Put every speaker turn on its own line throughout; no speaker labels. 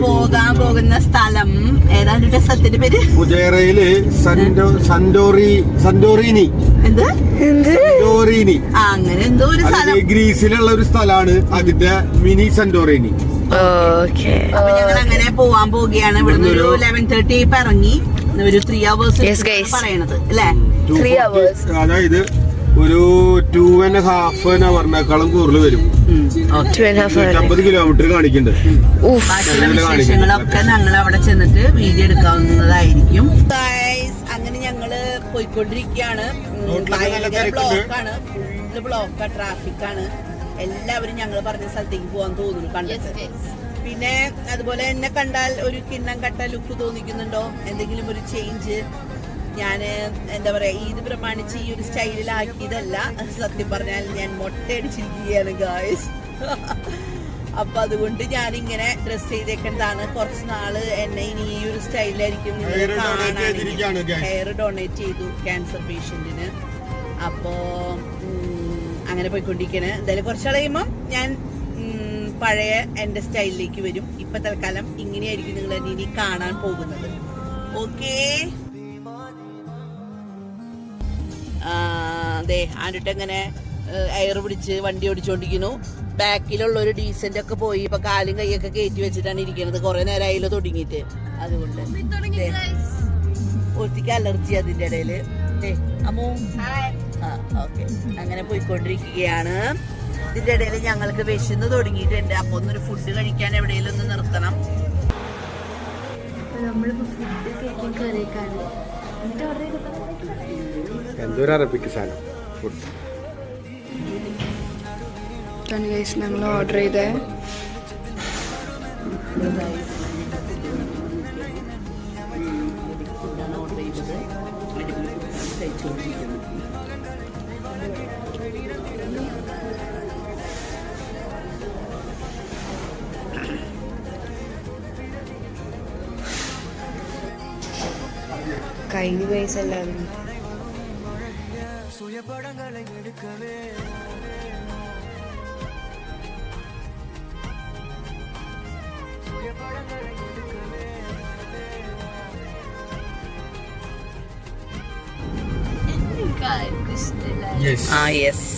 പോകാൻ പോകുന്ന സ്ഥലം സ്ഥലത്തിന്റെ പേര്? അങ്ങനെ എന്തോ ഒരു സ്ഥലം.
ഗ്രീസിലുള്ള ഒരു സ്ഥലമാണ് അതിന്റെ മിനി സന്റോറിനി
ഓക്കെ.
അപ്പൊ ഞങ്ങൾ അങ്ങനെ പോവാൻ പോവുകയാണ്. ഇവിടുന്ന് ഒരു ലെവൻ തേർട്ടി ഇറങ്ങി ഒരു ത്രീ അവേഴ്സ്
Yes, guys.
പറയണത് അല്ലേ?
ത്രീ
അവേഴ്സ്
അതായത് ഒരു ടു ആൻഡ് ഹാഫ് ആൻ അവറിനേക്കാളും കൂടുതൽ വരും.
ഹാഫ്
അമ്പത് കിലോമീറ്റർ കാണിക്കുന്നുണ്ട്
വിശേഷങ്ങളൊക്കെ ഞങ്ങൾ അവിടെ ചെന്നിട്ട് വീഡിയോ എടുക്കാവുന്നതായിരിക്കും. Guys, അങ്ങനെ ഞങ്ങൾ പോയിക്കൊണ്ടിരിക്കുകയാണ്. ബ്ലോക്കാണ്. ഫുള്ള് ബ്ലോക്കാ ട്രാഫിക് ആണ് എല്ലാവരും ഞങ്ങൾ പറഞ്ഞ സ്ഥലത്തേക്ക് പോകാൻ തോന്നുന്നു കണ്ടിട്ട്. പിന്നെ അതുപോലെ എന്നെ കണ്ടാൽ ഒരു കിണ്ണം കട്ട ലുക്ക് തോന്നിക്കുന്നുണ്ടോ? എന്തെങ്കിലും ഒരു ചേഞ്ച് ഞാൻ എന്താ പറയാ ഈദ് പ്രമാണിച്ച് ഈ ഒരു സ്റ്റൈലിലാക്കിയതല്ല. സത്യം പറഞ്ഞാൽ ഞാൻ മൊട്ടയടിച്ചിരിക്കുകയാണ് ഗായ്സ് അപ്പൊ അതുകൊണ്ട് ഞാൻ ഇങ്ങനെ ഡ്രസ് ചെയ്തേക്കുന്നതാണ്. കുറച്ച് നാൾ എന്നെ ഇനി ഈ ഒരു
guys.
ഹെയർ ഡൊണേറ്റ് ചെയ്തു ക്യാൻസർ പേഷ്യന്റിന് അപ്പോ അങ്ങനെ പോയിക്കൊണ്ടിരിക്കണ്. എന്തായാലും കുറച്ചാൾ കഴിയുമ്പോൾ ഞാൻ പഴയ എന്റെ സ്റ്റൈലിലേക്ക് വരും. ഇപ്പൊ തൽക്കാലം ഇങ്ങനെയായിരിക്കും നിങ്ങൾ എന്നെ ഇനി കാണാൻ പോകുന്നത്. ഓക്കേ അതെ ആണ്ടിട്ട് എങ്ങനെ എയർ പിടിച്ച് വണ്ടി ഓടിച്ചോണ്ടിരിക്കുന്നു. ബാക്കിലുള്ള ഒരു ഡീസന്റ് ഒക്കെ പോയി ഇപ്പൊ കാലും കൈയൊക്കെ കയറ്റി വെച്ചിട്ടാണ് ഇരിക്കുന്നത്. കുറെ നേരം നേരമായില്ലോ തുടങ്ങിയിട്ട്. അതുകൊണ്ട് ഒത്തിക്ക് അലർജി അതിന്റെ ഇടയിൽ. ദേ, അമ്മു. ആ ഓക്കെ. അങ്ങനെ പോയിക്കൊണ്ടിരിക്കുകയാണ്. ഇതിന്റെ ഇടയിൽ ഞങ്ങൾക്ക് വിശന്ന് തുടങ്ങിയിട്ടുണ്ട്. അപ്പൊ ഒന്നൊരു ഫുഡ് കഴിക്കാൻ എവിടെയെങ്കിലും ഒന്ന് നിർത്തണം.
നമ്മളിപ്പോ ഫുഡ് കഴിക്കാൻ കറിയൊക്കെയാണ് എന്നിട്ട്
എന്തൊരു അറബിക്ക് സാധനം? ഫുഡ്
ഗൈസ് ഞങ്ങൾ ഓർഡർ ചെയ്തേ
ഫുഡാണ് ഓർഡർ ചെയ്തത്
പൈസ എല്ലാവരും
എനിക്ക് ആർക്കും ഇഷ്ടമില്ല
ആ യെസ്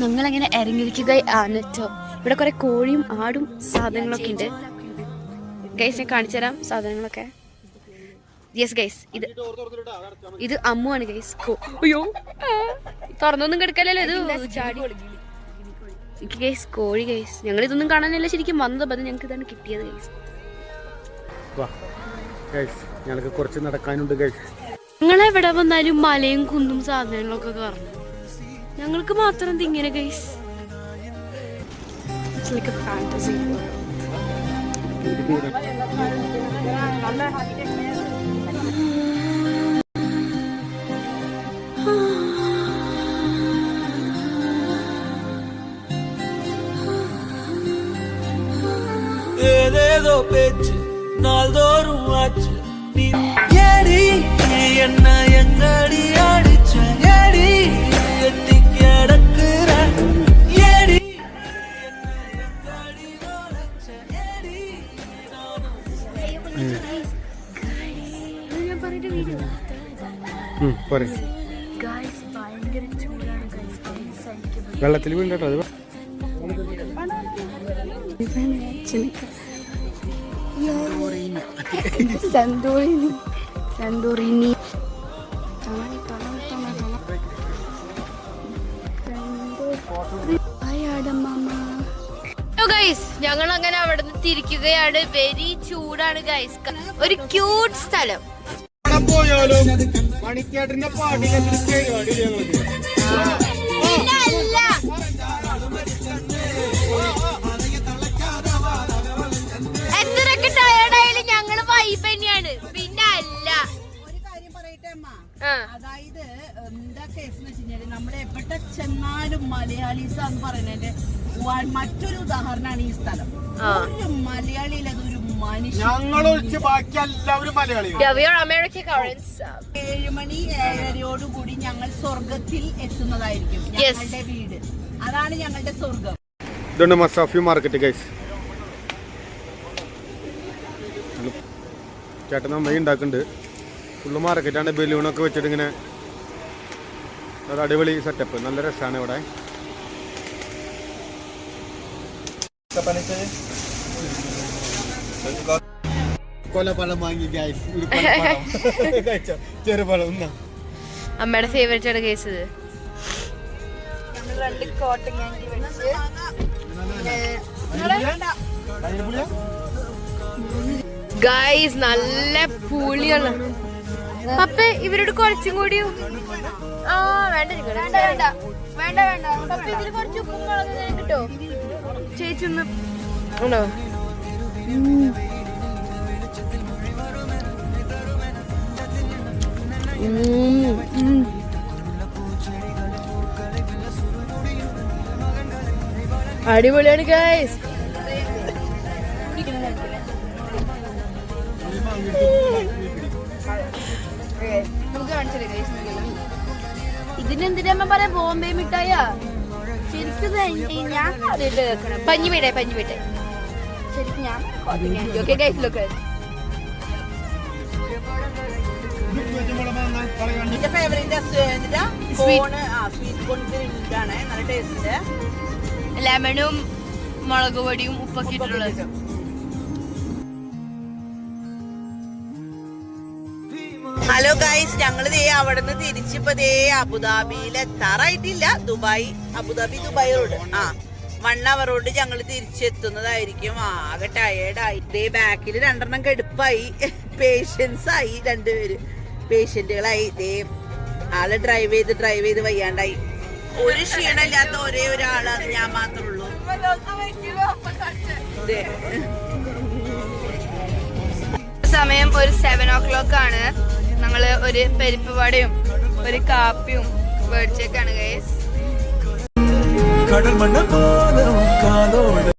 ഞങ്ങൾ അങ്ങനെ ഇറങ്ങിയിരിക്കുക ആണ് ഇവിടെ കുറെ കോഴിയും ആടും സാധനങ്ങളൊക്കെ ഉണ്ട്. ഗൈസ് ഞാൻ കാണിച്ചു തരാം സാധനങ്ങളൊക്കെ. യെസ് ഗൈസ് ഇത് ഇത് അമ്മു ആണ് ഗൈസ് അയ്യോ. തുറന്നൊന്നും കിടക്കല്ലോ ഇത്. ചാടി ഗൈസ് കോഴി ഗൈസ് ഞങ്ങൾ ഇതൊന്നും കാണാനല്ല ശരിക്കും വന്നത് അപ്പം ഞങ്ങൾക്ക് ഇതാണ് കിട്ടിയത് ഗൈസ്
ഞങ്ങൾക്ക് കുറച്ച് നടക്കാനുണ്ട് ഗൈസ്
ഞങ്ങൾ എവിടെ വന്നാലും മലയും കുന്നും സാധനങ്ങളൊക്കെ കാരണം ഞങ്ങൾക്ക് മാത്രം എന്ത് ഇങ്ങനെ ഗൈസ് ലൈക്ക് എ ഫാന്റസി
ஏதேதோ பேச்சு நாள்தோறும் ஆச்சு நீ ஏடி நீ என்ன எங்கடி அடிச்ச ஏடி எத்தி கிடக்குற ஏடி என்ன எங்கடி நுழைச்ச ஏடி
ഞാൻ പറഞ്ഞ വീഡിയോ
പറയും
ഗൈസ് ഭയങ്കര ചൂടാണ് ഗൈസ്
വെള്ളത്തിൽ വീണ്ടോ അത്
സന്തോറിനി സന്തോറിനി ഗൈസ് ഞങ്ങൾ അങ്ങനെ അവിടെ നിന്ന് തിരിക്കുകയാണ്. വെരി ചൂടാണ് ഗൈസ് ഒരു ക്യൂട്ട് സ്ഥലം.
പോയാലും മണിക്കേട്ടന്റെ പാട്ടിന്റെ പരിപാടി ഞങ്ങൾക്ക്.
മലയാളീസ് എന്ന് പറയുന്നതിന്റെ മറ്റൊരു ഉദാഹരണമാണ് ഈ സ്ഥലം. ഒരു മലയാളിയിൽ അതൊരു മനുഷ്യ
ഞങ്ങൾ ഒഴിച്ച് ബാക്കി എല്ലാവരും മലയാളികൾ.
ഏഴ് മണി ഏഴരയോടുകൂടി ഞങ്ങൾ സ്വർഗത്തിൽ എത്തുന്നതായിരിക്കും ഞങ്ങളുടെ വീട്. അതാണ് ഞങ്ങളുടെ സ്വർഗം.
ഇതുണ്ട് മസാഫി മാർക്കറ്റ് ഗൈസ് ചേട്ടൻ അമ്മയും ഉണ്ടാക്കുന്നുണ്ട്. ഫുള്ള് മാർക്കറ്റാണ് ബലൂണൊക്കെ വെച്ചിട്ട് ഇങ്ങനെ ഒരു അടിപൊളി സെറ്റപ്പ് നല്ല രസമാണ് ഇവിടെ. കൊലപ്പഴം വാങ്ങി ഗൈസ് ചെറുപഴം
അമ്മയുടെ ഫേവറേറ്റ് ആണ് കേസ് ഇത്. ഗൈസ് നല്ല പുളിയുള്ള. പപ്പ ഇവരോട് കുറച്ചും കൂടി ആ വേണ്ട വേണ്ട വേണ്ട. വേണ്ട കുറച്ച് ഉപ്പും മുളകും കിട്ടോ ചേച്ചി ഒന്ന് ഉണ്ടോ അടിപൊളിയാണ് ഗൈസ് ഇതിനെന്തിനാ പറയാ ബോംബെ മിഠായ ശരിക്കും വീടേ പഞ്ഞി വീട്ടെ ശരിക്കും ഞാൻ
എന്റെ ഫേവറേറ്റ് സ്വീറ്റ്
ലെമണും മുളക് പൊടിയും ഉപ്പൊക്കെ ഇട്ടിട്ടുള്ളത്.
ഹലോ ഗൈസ് ഞങ്ങൾ ദേ അവിടെ നിന്ന് തിരിച്ചിപ്പോ ദേ അബുദാബിയിൽ എത്താറായിട്ടില്ല Dubai. Abu Dhabi Dubai road ആ വൺ അവർ കൊണ്ട് ഞങ്ങൾ തിരിച്ചെത്തുന്നതായിരിക്കും. ആകെ ടയേർഡായി ദേ ബാക്കിൽ രണ്ടെണ്ണം കെടുപ്പായി. പേഷ്യൻസ് ആയി രണ്ടുപേര്. പേഷ്യന്റുകളായി ദേ ആൾ ഡ്രൈവ് ചെയ്ത് ഡ്രൈവ് ചെയ്ത് വയ്യാണ്ടായി. ഒരു ക്ഷീണമില്ലാത്ത ഒരേ ഒരാളാണ് ഞാൻ മാത്രമേ ഉള്ളൂ.
സമയം ഒരു സെവൻ ഓ ക്ലോക്ക് ആണ്. ഞങ്ങൾ ഒരു പരിപ്പ് വടയും ഒരു കാപ്പിയും മേടിച്ചേക്കാണ് ഗൈസ്